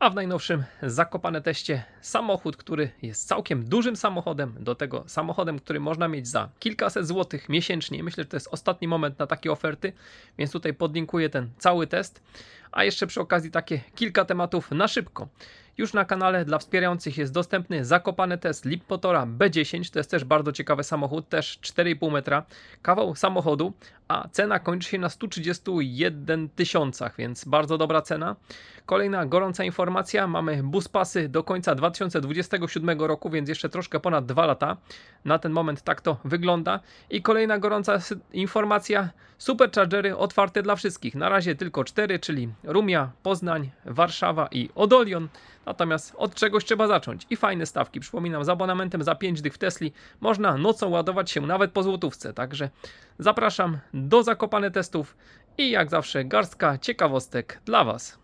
A w najnowszym Zakopane teście samochód, który jest całkiem dużym samochodem, do tego samochodem, który można mieć za kilkaset złotych miesięcznie. Myślę, że to jest ostatni moment na takie oferty, więc tutaj podlinkuję ten cały test. A jeszcze przy okazji takie kilka tematów na szybko. Już na kanale dla wspierających jest dostępny zakopany test Lippotora B10. To jest też bardzo ciekawy samochód, też 4,5 metra. Kawał samochodu, a cena kończy się na 131 tysiącach, więc bardzo dobra cena. Kolejna gorąca informacja: mamy buspasy do końca 2027 roku, więc jeszcze troszkę ponad 2 lata. Na ten moment tak to wygląda. I kolejna gorąca informacja: superchargery otwarte dla wszystkich. Na razie tylko 4, czyli Rumia, Poznań, Warszawa i Odolion. Natomiast od czegoś trzeba zacząć. I fajne stawki. Przypominam, z abonamentem za 5 dych w Tesli można nocą ładować się nawet po złotówce. Także zapraszam do zakopane testów i jak zawsze garstka ciekawostek dla Was.